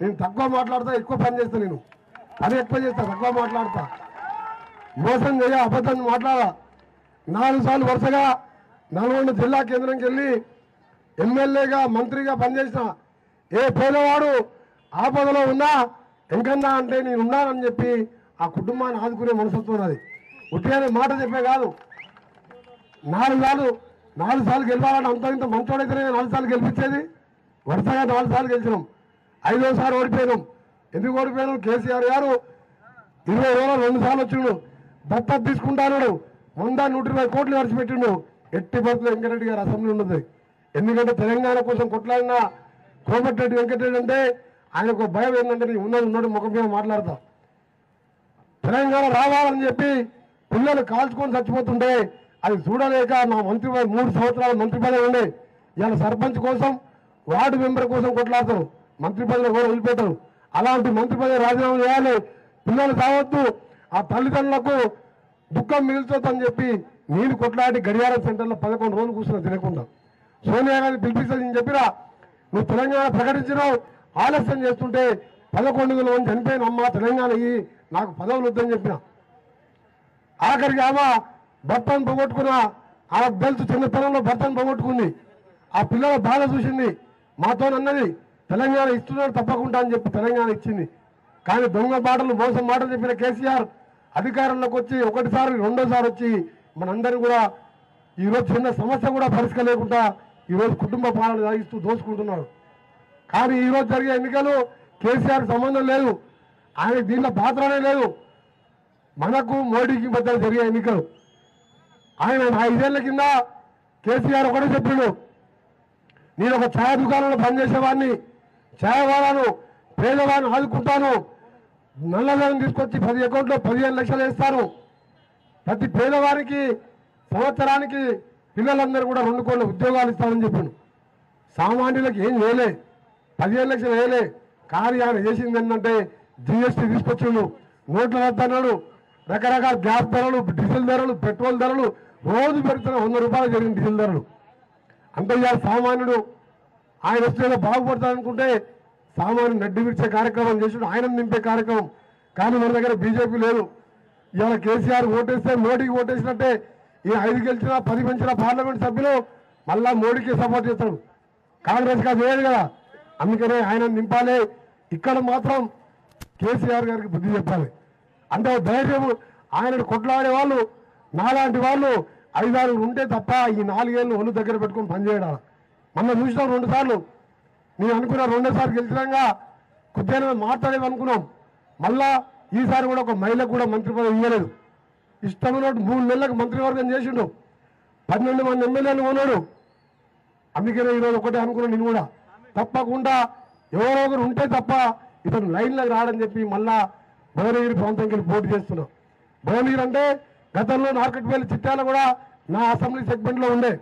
నేను తక్కువ మాట్లాడతా ఎక్కువ పని చేస్తా నేను. పని ఎక్కువ చేస్తా తక్కువ మాట్లాడతా. మోసం చేయ అబద్ధం మాట్లాడా. నాలుగు సార్లు వరుసగా నల్గొండ జిల్లా కేంద్రంకి వెళ్ళి ఎమ్మెల్యేగా మంత్రిగా పనిచేసిన ఏ పేదవాడు ఆపదలో ఉన్నా ఎంకన్నా అంటే నేను ఉన్నానని చెప్పి ఆ కుటుంబాన్ని ఆదుకునే మనసత్వం అది ఉట్టిగానే మాట చెప్పే కాదు. నాలుగు సార్లు నాలుగు సార్లు గెలవాలని అంత ఇంత మంచోడైతేనే నాలుగు సార్లు గెలిపించేది. వరుసగా నాలుగు సార్లు గెలిచినాం. ఐదోసారి ఓడిపోయినాం. ఎందుకు ఓడిపోయినాం? కేసీఆర్ గారు ఇరవై వేల రెండు సార్లు వచ్చిండు. దత్తత తీసుకుంటాను వంద నూట ఇరవై కోట్లు ఖర్చు పెట్టిండు. ఎట్టి బతులు వెంకటరెడ్డి గారు అసెంబ్లీ ఉన్నది ఎందుకంటే తెలంగాణ కోసం కొట్లాడిన కోమటిరెడ్డి వెంకటరెడ్డి అంటే ఆయనకు భయం ఏంటంటే నేను ఉన్నది ఉన్నట్టు ముఖం మీద మాట్లాడతా. తెలంగాణ రావాలని చెప్పి పిల్లలు కాల్చుకొని చచ్చిపోతుంటే అది చూడలేక నా మంత్రి మూడు సంవత్సరాల మంత్రి పదవి ఉండే. ఇవాళ సర్పంచ్ కోసం వార్డు మెంబర్ కోసం కొట్లాడతారు. మంత్రి పదవిలో కూడా వదిలిపెట్టారు. అలాంటి మంత్రి పదవి రాజీనామా చేయాలి. పిల్లలు కావద్దు. ఆ తల్లిదండ్రులకు దుఃఖం మిగులుతుందని చెప్పి నేను కొట్లాడి గడియారం సెంటర్లో పదకొండు రోజులు కూర్చున్నా తినకుండా. సోనియా గాంధీ పిలిపిస్తుంది నేను చెప్పిరా నువ్వు తెలంగాణ ప్రకటించినావు. ఆలస్యం చేస్తుంటే పదకొండు వందల మంది చనిపోయిన అమ్మ తెలంగాణ నాకు పదవులు వద్దని చెప్పిన. ఆఖరికి ఆమె భర్తను పోగొట్టుకున్న ఆమె బెల్త్ చిన్నతనంలో భర్తను పోగొట్టుకుంది. ఆ పిల్లల బాధ చూసింది. మాతో అన్నది తెలంగాణ ఇస్తున్నాడు తప్పకుండా అని చెప్పి తెలంగాణ ఇచ్చింది. కానీ దొంగ మాటలు మోసం మాటలు చెప్పిన కేసీఆర్ అధికారంలోకి వచ్చి ఒకటిసారి రెండోసారి వచ్చి మనందరినీ కూడా ఈరోజు చిన్న సమస్య కూడా పరిష్కరించకుండా ఈరోజు కుటుంబ పాలన సాగిస్తూ దోచుకుంటున్నాడు కానీ ఈరోజు జరిగే ఎన్నికలు కేసీఆర్ సంబంధం లేదు. ఆయన దీంట్లో పాత్రనే లేదు. మనకు మోడీకి మధ్య జరిగే ఎన్నికలు. ఆయన ఐదేళ్ళ కింద కేసీఆర్ ఒకటే చెప్పాడు. నేను ఒక ఛాయా దుకాణంలో పనిచేసేవాడిని. ఛాయ పేదవాడిని ఆదుకుంటాను. నల్లధనం తీసుకొచ్చి పది అకౌంట్లో పదిహేను లక్షలు వేస్తాను ప్రతి పేదవారికి సంవత్సరానికి పిల్లలందరూ కూడా రెండు కోట్ల ఉద్యోగాలు ఇస్తానని చెప్పాను. సామాన్యులకు ఏం చేయలే పదిహేను లక్షలు వేయలే. కానీ ఆయన చేసింది ఏంటంటే జిఎస్టీ తీసుకొచ్చిండు. నోట్ల ధరలు రకరకాల గ్యాస్ ధరలు డీజిల్ ధరలు పెట్రోల్ ధరలు రోజు పెడుతున్న వంద రూపాయలు జరిగిన డీజిల్ ధరలు. అంటే సామాన్యుడు ఆయన వస్తే బాగుపడతాడనుకుంటే సామాన్య నడ్డి విడిచే కార్యక్రమం చేసిండు ఆయన నింపే కార్యక్రమం. కానీ మన దగ్గర బీజేపీ లేదు. ఇవాళ కేసీఆర్ ఓటేస్తే మోడీకి ఓటేసినట్టే ఈ ఐదు గెలిచిన పది పెంచిన పార్లమెంట్ సభ్యులు మళ్ళా మోడీకి సపోర్ట్ చేస్తాడు కాంగ్రెస్ కాదు లేదు కదా. అందుకనే ఆయన నింపాలి. ఇక్కడ మాత్రం కేసీఆర్ గారికి బుద్ధి చెప్పాలి. అంటే ధైర్యం ఆయన కొట్లాడే వాళ్ళు నాలాంటి వాళ్ళు ఐదారు ఉంటే తప్ప ఈ నాలుగేళ్ళు ఒళ్ళు దగ్గర పెట్టుకొని పనిచేయడం మొన్న చూసినాం రెండు సార్లు. నేను అనుకున్నాం రెండోసారి గెలిచినాక కొద్దిగా మాట్లాడేది అనుకున్నాం. మళ్ళా ఈసారి కూడా ఒక మహిళకు కూడా మంత్రి పదవి ఇవ్వలేదు ఇష్టమైన మూడు నెలలకు మంత్రివర్గం చేసిండు. పన్నెండు మంది ఎమ్మెల్యేలు కొన్నాడు. అందుకనే ఈరోజు ఒకటే అనుకున్నాను నేను కూడా. తప్పకుండా ఎవరో ఒకరు ఉంటే తప్ప ఇతను లైన్లోకి రాడని చెప్పి మళ్ళా భువనగిరి ప్రాంతంకి వెళ్ళి పోటీ చేస్తున్నా. భువనగిరి అంటే గతంలో నార్కట్పల్లి చిట్టాల కూడా నా అసెంబ్లీ సెగ్మెంట్లో ఉండే.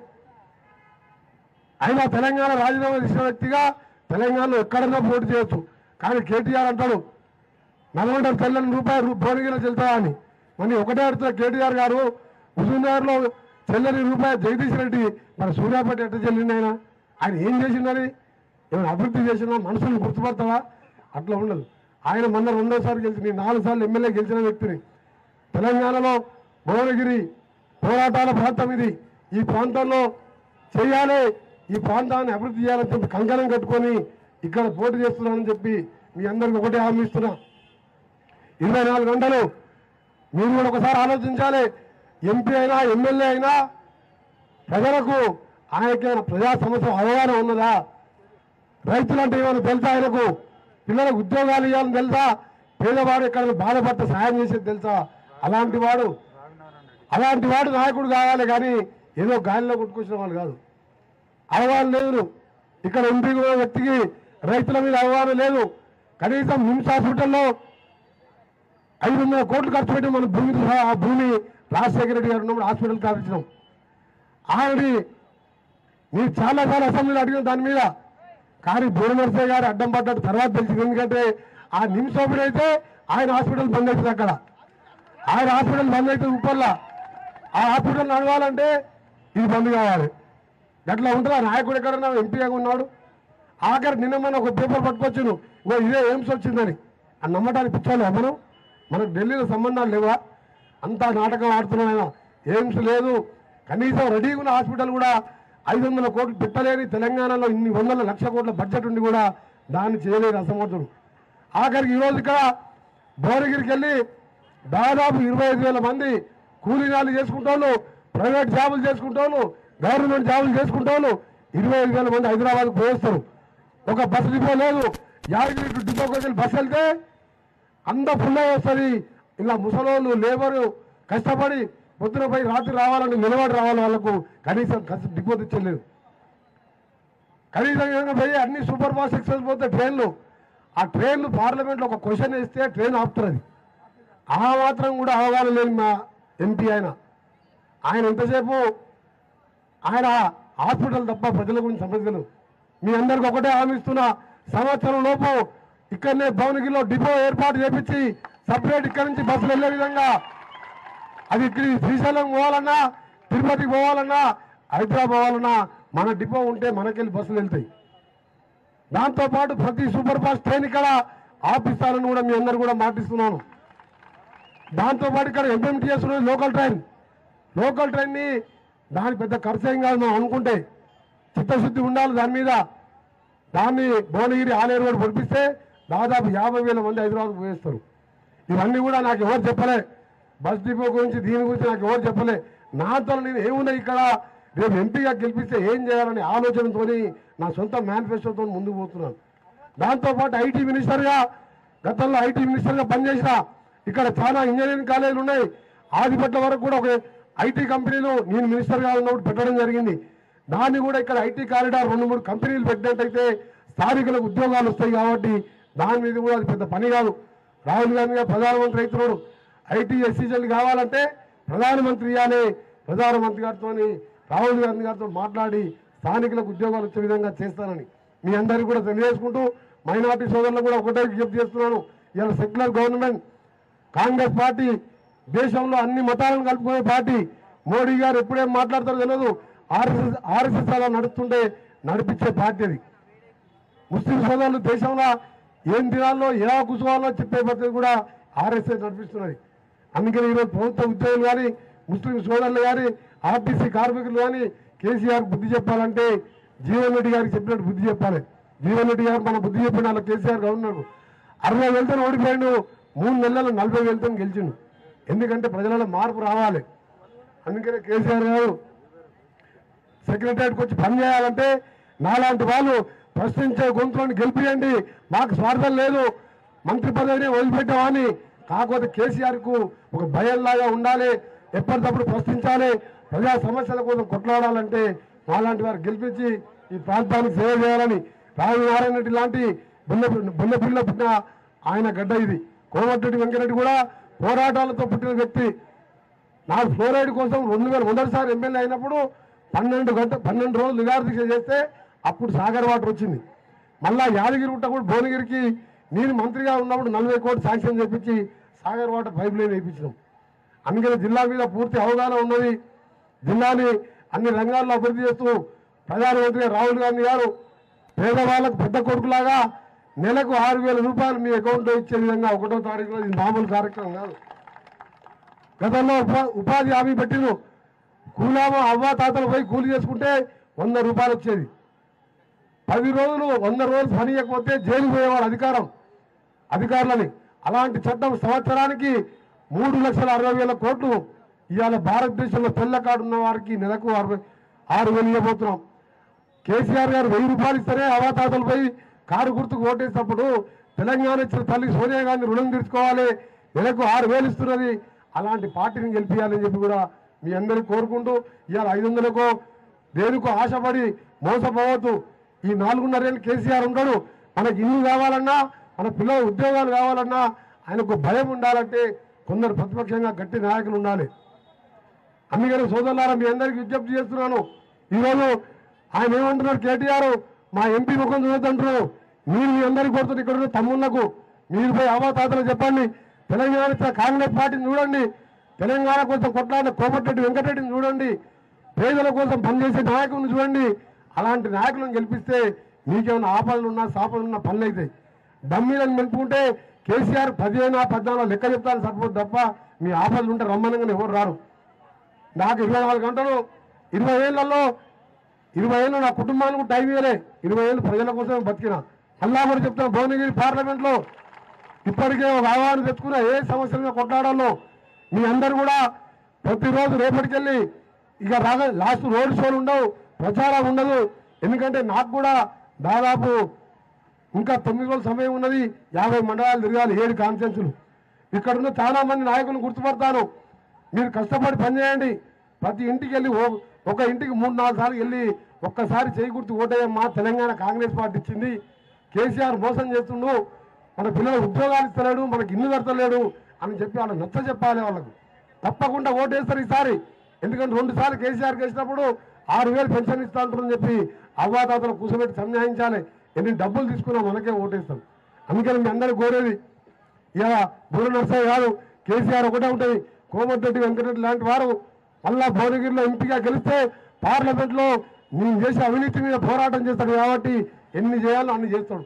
అయినా తెలంగాణ రాజీనామా చేసిన వ్యక్తిగా తెలంగాణలో ఎక్కడన్నా పోటీ చేయొచ్చు. కానీ కేటీఆర్ అంటాడు నల్గొండ తెల్లని రూపాయి రూ- భువనగిరిలో చెల్తా అని. మరి ఒకటే అడుగుతున్న కేటీఆర్ గారు హుజూర్నగర్లో చెల్లని రూపాయి జగదీష్ రెడ్డి మన సూర్యాపేట ఎట్ట చెల్లింది ఆయన? ఆయన ఏం చేసిందని ఏమైనా అభివృద్ధి చేసినా మనుషులు గుర్తుపడతావా? అట్లా ఉండదు. ఆయన మొన్న రెండోసారి గెలిచి నాలుగు సార్లు ఎమ్మెల్యే గెలిచిన వ్యక్తిని. తెలంగాణలో భువనగిరి పోరాటాల ప్రాంతం ఇది. ఈ ప్రాంతంలో చేయాలి. ఈ ప్రాంతాన్ని అభివృద్ధి చేయాలని చెప్పి కంకణం కట్టుకొని ఇక్కడ పోటీ చేస్తున్నానని చెప్పి మీ అందరికి ఒకటే హామీ ఇస్తున్నా. ఇరవై నాలుగు గంటలు మీరు కూడా ఒకసారి ఆలోచించాలి. ఎంపీ అయినా ఎమ్మెల్యే అయినా ప్రజలకు ఆయనకేమైనా ప్రజా సమస్య అవగాహన ఉన్నదా? రైతులంటే ఏమైనా తెలుసా ఆయనకు? పిల్లలకు ఉద్యోగాలు ఇవ్వాలని తెలుసా? పేదవాడు ఎక్కడ బాధపడితే సాయం చేసేది తెలుసా? అలాంటి వాడు. అలాంటి వాడు నాయకుడు కావాలి కానీ ఏదో గాలిలో కొట్టుకొచ్చిన వాళ్ళు కాదు. అవగాహన లేదు. ఇక్కడ ఎంపీ కూడా వ్యక్తికి రైతుల మీద అవగాహన లేదు. కనీసం హింస హాస్పిటల్లో ఐదు వందల కోట్లు ఖర్చు పెట్టి మన భూమి ఆ భూమి రాజశేఖర రెడ్డి గారు ఉన్నప్పుడు హాస్పిటల్ కాపించినాం ఆల్రెడీ మీరు చాలా సార్లు అసెంబ్లీలో అడిగిన దాని మీద కానీ భువనర్సే గారు అడ్డం పడ్డట్టు తర్వాత తెలిసింది. ఎందుకంటే ఆ నిమిషం అయితే ఆయన హాస్పిటల్ బంద్ అవుతుంది అక్కడ. ఆయన హాస్పిటల్ బంద్ అవుతుంది ఉప్పల్లా ఆ హాస్పిటల్ నడవాలంటే ఇది బంద్ కావాలి. గట్లా ఉంటుందా? నాయకుడు ఎక్కడన్నా? ఎంపీగా ఉన్నాడు. ఆఖరి నిన్న మన ఒక పేపర్ పట్టుకొచ్చును ఇంకో ఇదే ఎయిమ్స్ వచ్చిందని. అని నమ్మటానికి పిచ్చాలి మనం? మనకు ఢిల్లీలో సంబంధాలు లేవా? అంతా నాటకం ఆడుతున్నాం ఆయన. ఎయిమ్స్ లేదు. కనీసం రెడీగా ఉన్న హాస్పిటల్ కూడా ఐదు వందల కోట్లు పెట్టలేని తెలంగాణలో ఇన్ని వందల లక్ష కోట్ల బడ్జెట్ ఉండి కూడా దాన్ని చేయలేని అసమర్థుడు. ఆఖరికి ఈరోజు ఇక్కడ భువనగిరికి వెళ్ళి దాదాపు ఇరవై ఐదు వేల మంది కూలీనాలు చేసుకుంటాను ప్రైవేట్ జాబులు చేసుకుంటాను గవర్నమెంట్ జాబులు చేసుకుంటోళ్ళు ఇరవై ఐదు వేల మంది హైదరాబాద్కు పోయేస్తారు. ఒక బస్సు డిపో లేదు. యాదగిరి టు డిపోకి వెళ్ళి బస్సు వెళ్తే అంత ఫుల్ వస్తుంది. ఇలా ముసలోళ్ళు లేబరు కష్టపడి పొద్దున పోయి రాత్రి రావాలని నిలబడి రావాలి వాళ్ళకు. కనీసం ఖర్చు డిపో తెచ్చలేదు. కనీసం పోయి అన్ని సూపర్ ఫాస్ట్ ఎక్స్ప్రెస్ పోతే ట్రైన్లు. ఆ ట్రైన్లు పార్లమెంట్లో ఒక క్వశ్చన్ వేస్తే ట్రైన్ ఆపుతుంది ఆ మాత్రం కూడా అవగాహన లేదు మా ఎంపీ ఆయన. ఆయన ఎంతసేపు ఆయన హాస్పిటల్ తప్ప ప్రజల గురించి సమస్యలు మీ అందరికి ఒకటే హామీ సంవత్సరం లోపు ఇక్కడనే భువనగిరిలో డిపో ఏర్పాటు చేపించి సపరేట్ ఇక్కడ నుంచి బస్సులు వెళ్ళే విధంగా అది ఇక్కడ శ్రీశైలం పోవాలన్నా తిరుపతికి పోవాలన్నా హైదరాబాద్ పోవాలన్నా మన డిపో ఉంటే మనకెళ్ళి బస్సులు వెళ్తాయి. దాంతోపాటు ప్రతి సూపర్ ఫాస్ట్ ట్రైన్ ఇక్కడ ఆపిస్తారని కూడా మీ అందరు కూడా మాటిస్తున్నాను. దాంతోపాటు ఇక్కడ ఎంఎంటీఎస్ లోకల్ ట్రైన్. లోకల్ ట్రైన్ని దాని పెద్ద ఖర్చు ఏం కాదు మనం అనుకుంటే. చిత్తశుద్ధి ఉండాలి దాని మీద. దాన్ని భువనగిరి ఆలయం రోడ్డు పొడిపిస్తే దాదాపు యాభై వేల మంది హైదరాబాద్కు పోయేస్తారు. ఇవన్నీ కూడా నాకు ఎవరు చెప్పలే. బస్ డిపో గురించి దీని గురించి నాకు ఎవరు చెప్పలే. నాతో నేను ఏమున్నాయి ఇక్కడ? రేపు ఎంపీగా గెలిపిస్తే ఏం చేయాలనే ఆలోచనతో నా సొంత మేనిఫెస్టోతో ముందుకు పోతున్నాను. దాంతోపాటు ఐటీ మినిస్టర్గా గతంలో ఐటీ మినిస్టర్గా పనిచేసిన ఇక్కడ చాలా ఇంజనీరింగ్ కాలేజీలు ఉన్నాయి. ఆదిపట్ల వరకు కూడా ఒక ఐటీ కంపెనీలు నేను మినిస్టర్గా ఉన్నప్పుడు పెట్టడం జరిగింది. దాన్ని కూడా ఇక్కడ ఐటీ కారిడార్ రెండు మూడు కంపెనీలు పెట్టినట్టయితే స్థానికులకు ఉద్యోగాలు వస్తాయి కాబట్టి దాని మీద కూడా అది పెద్ద పని కాదు. రాహుల్ గాంధీ గారు ప్రధానమంత్రి అవుతున్నాడు. ఐటీ ఎస్సీజీలు కావాలంటే ప్రధానమంత్రి ఇవ్వాలి ప్రధానమంత్రి గారితో రాహుల్ గాంధీ గారితో మాట్లాడి స్థానికులకు ఉద్యోగాలు వచ్చే విధంగా చేస్తానని మీ అందరికీ కూడా తెలియజేసుకుంటూ మైనార్టీ సోదరులకు కూడా ఒకటే విజ్ఞప్తి చేస్తున్నాను. ఇలా సెక్యులర్ గవర్నమెంట్ కాంగ్రెస్ పార్టీ దేశంలో అన్ని మతాలను కలుపుకునే పార్టీ మోడీ గారు ఎప్పుడేం మాట్లాడతారో తెలియదు ఆర్ఎస్ఎస్ ఆర్ఎస్ఎస్ అలా నడుస్తుంటే నడిపించే పార్టీ అది. ముస్లిం సోదరులు దేశంలో ఏం తినాలో ఎలా కూర్చోవాలో చెప్పే పద్ధతి కూడా ఆర్ఎస్ఎస్ నడిపిస్తున్నది. అందుకని ఈరోజు ప్రభుత్వ ఉద్యోగులు కానీ ముస్లిం సోదరులు కానీ ఆర్టీసీ కార్మికులు కానీ కేసీఆర్ బుద్ధి చెప్పాలంటే జీవన్ రెడ్డి గారికి చెప్పినట్టు బుద్ధి చెప్పాలి. జీవన్ రెడ్డి గారు మన బుద్ధి చెప్పిన వాళ్ళ కేసీఆర్ గవర్నర్ అరవై వెళ్తాను ఓడిపోయాడు. మూడు నెలలు నలభై వెళ్తాను గెలిచిండు. ఎందుకంటే ప్రజలలో మార్పు రావాలి. అందుకనే కేసీఆర్ గారు సెక్రటరియట్కి వచ్చి పని చేయాలంటే నాలాంటి వాళ్ళు ప్రశ్నించే గొంతులను గెలిపియండి. మాకు స్వార్థం లేదు. మంత్రి పదవిని వదిలిపెట్టామని. కాకపోతే కేసీఆర్కు ఒక భయంలాగా ఉండాలి. ఎప్పటికప్పుడు ప్రశ్నించాలి. ప్రజా సమస్యల కోసం కొట్లాడాలంటే మాలాంటి వారు గెలిపించి ఈ ప్రాంతానికి సేవ చేయాలని రాజనారాయణ రెడ్డి లాంటి బుల్ల బుల్లపిల్ల పుట్టిన ఆయన గడ్డ ఇది. కోమటిరెడ్డి వెంకరెడ్డి కూడా పోరాటాలతో పుట్టిన వ్యక్తి. నా ఫ్లోరైడ్ కోసం రెండు వేల మొదటిసారి ఎమ్మెల్యే అయినప్పుడు పన్నెండు గంట పన్నెండు రోజులు నిరాహార చేస్తే అప్పుడు సాగర్ వాటర్ వచ్చింది. మళ్ళా యాదగిరి గుట్ట కూడా భువనగిరికి నేను మంత్రిగా ఉన్నప్పుడు నలభై కోట్లు శాంక్షన్ చేపించి సాగర్ వాటర్ పైప్ లైన్ వేయించినాం. అందుకని జిల్లా మీద పూర్తి అవగాహన ఉన్నది. జిల్లాని అన్ని రంగాల్లో అభివృద్ధి చేస్తూ ప్రధానమంత్రి రాహుల్ గాంధీ గారు పేదవాళ్ళకు పెద్ద కొడుకులాగా నెలకు ఆరు వేల రూపాయలు మీ అకౌంట్లో ఇచ్చే విధంగా ఒకటో తారీఖులో ఇది మామూలు కార్యక్రమం కాదు. గతంలో ఉపా- ఉపాధి హామీ పెట్టిను కూలామో అవ్వ తాతలు పోయి కూలి చేసుకుంటే వంద రూపాయలు వచ్చేది. పది రోజులు వంద రోజులు పని చేయకపోతే జైలు పోయేవాడు అధికారం అధికారులని. అలాంటి చట్టం సంవత్సరానికి మూడు లక్షల అరవై వేల కోట్లు ఇవాళ భారతదేశంలో తెల్ల కార్డు ఉన్న వారికి నెలకు అరవై ఆరు వేలు ఇవ్వబోతున్నాం. కేసీఆర్ గారు వెయ్యి రూపాయలు ఇస్తేనే అవాతాతలు పోయి కారు గుర్తుకు ఓటేసినప్పుడు తెలంగాణ ఇచ్చిన తల్లి సోనియా గాంధీ రుణం తీర్చుకోవాలి నెలకు ఆరు వేలు ఇస్తున్నది. అలాంటి పార్టీని గెలిపించాలని చెప్పి కూడా మీ అందరికీ కోరుకుంటూ ఇవాళ ఐదు వందలకో దేనికో ఆశపడి మోసపోవద్దు. ఈ నాలుగున్నరేళ్ళు కేసీఆర్ ఉంటాడు. మనకి ఇల్లు కావాలన్నా మన పిల్లల ఉద్యోగాలు కావాలన్నా ఆయనకు భయం ఉండాలంటే కొందరు ప్రతిపక్షంగా గట్టి నాయకులు ఉండాలి. అందుకని సోదరులారా మీ అందరికీ విజ్ఞప్తి చేస్తున్నాను. ఈరోజు ఆయన ఏమంటున్నారు కేటీఆర్? మా ఎంపీ ముఖం చూడొద్దంటున్నారు. మీరు మీ అందరికీ కోరుతుంది ఇక్కడ ఉన్న తమ్ముళ్ళకు మీరు పోయి అవతాతలు చెప్పండి. తెలంగాణ ఇచ్చిన కాంగ్రెస్ పార్టీని చూడండి. తెలంగాణ కోసం కొట్లాడిన కోమటిరెడ్డి వెంకటరెడ్డిని చూడండి. పేదల కోసం పనిచేసే నాయకులను చూడండి. అలాంటి నాయకులను గెలిపిస్తే మీకేమైనా ఆపదలు ఉన్నా సాపదలు ఉన్నా పనులు అవుతాయి డమ్మీలను మెలుపుకుంటే కేసీఆర్ పదిహేను పద్నాలుగు లెక్క చెప్తాను సరిపోదు తప్ప మీ ఆపదలు ఉంటే రమ్మనంగానే ఎవరు రారు. నాకు ఇరవై నాలుగు గంటలు ఇరవై ఏళ్ళలో ఇరవై ఏళ్ళు నా కుటుంబానికి టైం ఇవ్వలే. ఇరవై ఏళ్ళు ప్రజల కోసం బతికిన. అల్లా కూడా చెప్తాను భువనగిరి పార్లమెంట్లో ఇప్పటికే ఒక ఆహ్వానం తెచ్చుకున్న ఏ సమస్యల కొట్లాడాలో. మీ అందరు కూడా ప్రతిరోజు రేపటికెళ్ళి ఇక రాగా లాస్ట్ రోడ్ షోలు ఉండవు ప్రచారం ఉండదు. ఎందుకంటే నాకు కూడా దాదాపు ఇంకా తొమ్మిది రోజుల సమయం ఉన్నది. యాభై మండలాలు తిరగాలి ఏడు కాన్ఫరెన్సులు ఇక్కడున్న చాలా మంది నాయకులను గుర్తుపడతాను. మీరు కష్టపడి పనిచేయండి. ప్రతి ఇంటికి వెళ్ళి ఒక ఇంటికి మూడు నాలుగు సార్లు వెళ్ళి ఒక్కసారి చేయి గుర్తు ఓటేయమ్మా తెలంగాణ కాంగ్రెస్ పార్టీ ఇచ్చింది. కేసీఆర్ మోసం చేస్తుండు. మన పిల్లలు ఉద్యోగాలు ఇస్తలేడు మనకి ఇల్లు కడతలేడు అని చెప్పి వాళ్ళకి నచ్చ చెప్పాలి వాళ్ళకు. తప్పకుండా ఓటేస్తారు ఈసారి. ఎందుకంటే రెండు సార్లు కేసీఆర్ వేసినప్పుడు ఆరు వేలు పెన్షన్ ఇస్తా అంటారని చెప్పి అవ్వాతాతలు కూర్చోబెట్టి సంజాయించాలి ఎన్ని డబ్బులు తీసుకున్నా మనకే ఓటేస్తాం. అందుకని మీ అందరూ కోరేది ఇలా బుర్ర నర్సయ్య కాదు కేసీఆర్ ఒకటే ఉంటుంది. కోమటిరెడ్డి వెంకటరెడ్డి లాంటి వారు మళ్ళా భువనగిరిలో ఎంపీగా గెలిస్తే పార్లమెంట్లో నేను చేసే అవినీతి మీద పోరాటం చేస్తాడు కాబట్టి ఎన్ని చేయాలో అన్ని చేస్తాడు.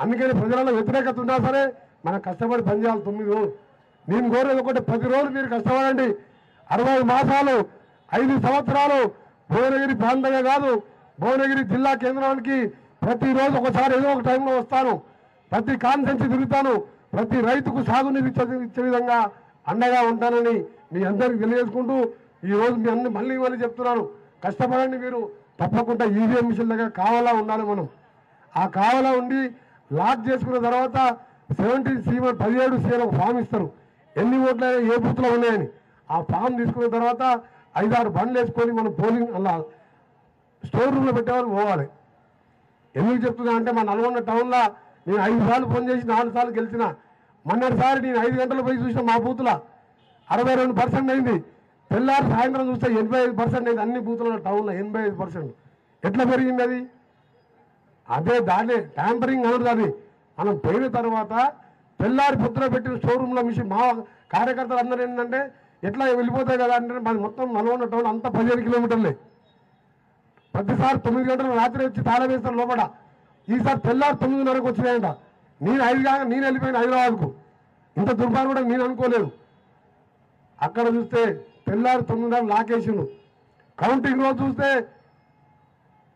అందుకని ప్రజలలో వ్యతిరేకత ఉన్నా సరే మనం కష్టపడి పనిచేయాలి తొమ్మిది రోజులు. నేను కోరేది ఒకటి పది రోజులు మీరు కష్టపడండి. అరవై మాసాలు ఐదు సంవత్సరాలు భువనగిరి ప్రాంతంగా కాదు భువనగిరి జిల్లా కేంద్రానికి ప్రతిరోజు ఒకసారి ఏదో ఒక టైంలో వస్తాను. ప్రతి కాన్ఫరెన్స్ తిరుగుతాను. ప్రతి రైతుకు సాగునీరు ఇచ్చే ఇచ్చే విధంగా అండగా ఉంటానని మీ అందరికి తెలియజేసుకుంటూ ఈరోజు మీ అన్ని మళ్ళీ మళ్ళీ చెప్తున్నాను. కష్టపడండి మీరు. తప్పకుండా ఈవీఎం మిషన్ దగ్గర కావాలా ఉండాలి మనం. ఆ కావలా ఉండి లాక్ చేసుకున్న తర్వాత సెవెంటీన్ సీఎం పదిహేడు సీఎం ఒక ఫామ్ ఇస్తారు. ఎన్ని ఓట్లు ఏ బూత్లో ఉన్నాయని. ఆ ఫామ్ తీసుకున్న తర్వాత ఐదారు బండ్లు వేసుకొని మనం పోలింగ్ అలా స్టోర్ రూమ్లో పెట్టేవారు పోవాలి. ఎందుకు చెప్తున్నా అంటే మా నల్గొండ టౌన్లో నేను ఐదు సార్లు ఫోన్ చేసి నాలుగు సార్లు గెలిచిన. మొన్నటిసారి నేను ఐదు గంటలు పోయి చూసిన మా బూత్లో అరవై రెండు పర్సెంట్ అయింది. తెల్లారి సాయంత్రం చూస్తే ఎనభై ఐదు పర్సెంట్ అయింది అన్ని బూతులలో టౌన్లో ఎనభై ఐదు పర్సెంట్. ఎట్లా పెరిగింది అది? అదే దాన్ని ట్యాంపరింగ్ అనరు అది మనం పోయిన తర్వాత తెల్లారి పొద్దున పెట్టిన షోరూంలో మిషన్ మా కార్యకర్తలు అందరూ ఏంటంటే ఎట్లా వెళ్ళిపోతాయి కదా అంటే మాది మొత్తం నల్గొండ టౌన్ అంతా పదిహేను కిలోమీటర్లే. ప్రతిసారి తొమ్మిది గంటల రాత్రి వచ్చి తాళం వేస్తారు లోపల ఈసారి తెల్లారి తొమ్మిదిన్నరకు వచ్చినాయంట. నేను ఐదు కాక నేను వెళ్ళిపోయిన హైదరాబాద్కు. ఇంత దుర్భారం కూడా నేను అనుకోలేదు. అక్కడ చూస్తే తెల్లారి తొమ్మిదిన్నర లాకేసిండు కౌంటింగ్ రోజు చూస్తే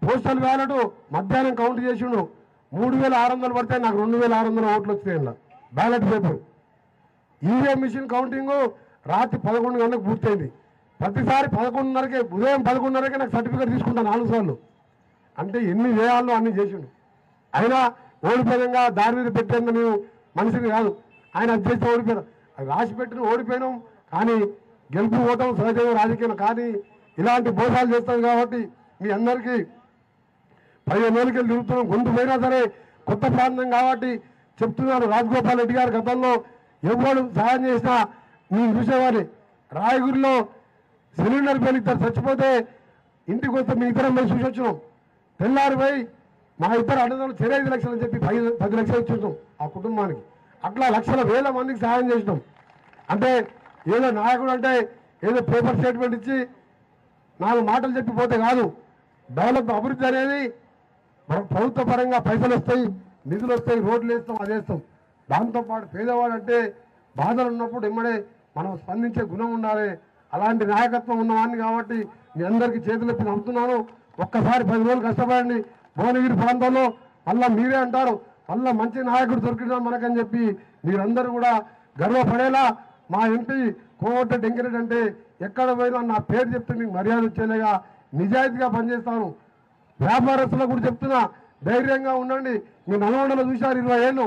పోస్టల్ బ్యాలెట్ మధ్యాహ్నం కౌంట్ చేసిండు. మూడు వేల ఆరు వందలు పడితే నాకు రెండు వేల ఆరు వందల ఓట్లు వచ్చినాయి ballot paper EVM machine counting రాత్రి పదకొండు గంటలకు పూర్తయింది. ప్రతిసారి పదకొండున్నరకే ఉదయం పదకొండున్నరకే నాకు సర్టిఫికేట్ తీసుకుంటాను నాలుగు సార్లు. అంటే ఎన్ని చేయాలో అన్ని చేసిండు. అయినా ఓడిపోయినంగా దారి మీద పెట్టేందని నేను మనిషిని కాదు. ఆయన అది చేస్తే ఓడిపోయాను. అది రాసి పెట్టిన ఓడిపోయినాం. కానీ గెలుపు ఓటం సహజంగా రాజకీయం కానీ ఇలాంటి మోసాలు చేస్తాం కాబట్టి మీ అందరికీ పదిహేను రోజులకి తిరుగుతున్నాం గొంతు పోయినా సరే కొత్త ప్రాంతం కాబట్టి చెప్తున్నాను రాజగోపాల్ రెడ్డి గారు గతంలో ఎవరు సహాయం చేసినా నేను చూసేవారి. రాయగురిలో సిలిండర్ పేరు ఇద్దరు చచ్చిపోతే ఇంటికి వస్తే మీ ఇద్దరం పోయి చూసి వచ్చినాం. తెల్లారిపోయి మా ఇద్దరు అన్నదాలు చెరు ఐదు లక్షలు అని చెప్పి పది పది లక్షలు ఇచ్చేసాం ఆ కుటుంబానికి. అట్లా లక్షల వేల మందికి సహాయం చేసినాం. అంటే ఏదో నాయకుడు అంటే ఏదో పేపర్ స్టేట్మెంట్ ఇచ్చి నాలుగు మాటలు చెప్పిపోతే కాదు. డెవలప్ అభివృద్ధి అనేది ప్రభుత్వ పరంగా పైసలు వస్తాయి నిధులు వస్తాయి రోడ్లు వేస్తాం అది వేస్తాం. దాంతోపాటు పేదవాడు అంటే బాధలు ఉన్నప్పుడు ఇమ్మడే మనం స్పందించే గుణం ఉండాలి. అలాంటి నాయకత్వం ఉన్నవాడిని కాబట్టి మీ అందరికీ చేతులెత్తి నమ్ముతున్నాను ఒక్కసారి పది రోజులు కష్టపడండి. భువనగిరి ప్రాంతంలో మళ్ళీ మీరే అంటారు. మళ్ళీ మంచి నాయకుడు దొరికినా మనకని చెప్పి మీరందరూ కూడా గర్వపడేలా మా ఎంపీ కోవట వెంకరెడ్డి అంటే ఎక్కడ పోయినా నా పేరు చెప్తే మీకు మర్యాద వచ్చేలాగా నిజాయితీగా పనిచేస్తాను. వ్యాపారస్తులకు కూడా చెప్తున్నా ధైర్యంగా ఉండండి. మీ నల్గొండలో చూశారు ఇరవై ఏళ్ళు.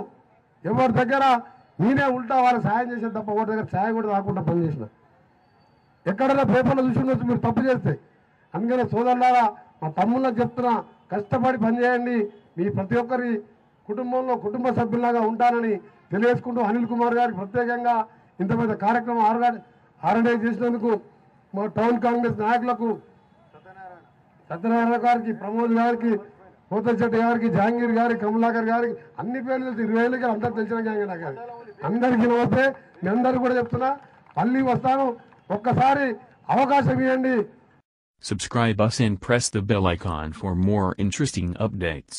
ఎవరి దగ్గర నేనే ఉంటా వాళ్ళకి సాయం చేసేది తప్ప ఒకటి దగ్గర సాయం కూడా రాకుండా పనిచేసిన. ఎక్కడైనా పేపర్లో చూసి మీరు తప్పు చేస్తే. అందుకనే సోదరులారా మా తమ్ముళ్ళకి చెప్తున్నా కష్టపడి పనిచేయండి. మీ ప్రతి ఒక్కరి కుటుంబంలో కుటుంబ సభ్యులాగా ఉంటానని తెలియజేసుకుంటూ అనిల్ కుమార్ గారికి ప్రత్యేకంగా ఇంత పెద్ద కార్యక్రమం ఆర్గనై ఆర్గనైజ్ చేసినందుకు మా టౌన్ కాంగ్రెస్ నాయకులకు సత్యనారాయణ గారికి ప్రమోద్ గారికి పోతశెట్టి గారికి జహాంగీర్ గారికి కమలాకర్ గారికి అన్ని పేర్లు తెలుసు ఇరవై ఏళ్ళకి అందరు తెలిసిన జహాంగీర్ నాకు అందరికీ నమస్తే. మీ అందరు కూడా చెప్తున్నా మళ్ళీ వస్తాను. ఒక్కసారి అవకాశం ఇవ్వండి. Subscribe us and press the bell icon for more interesting updates.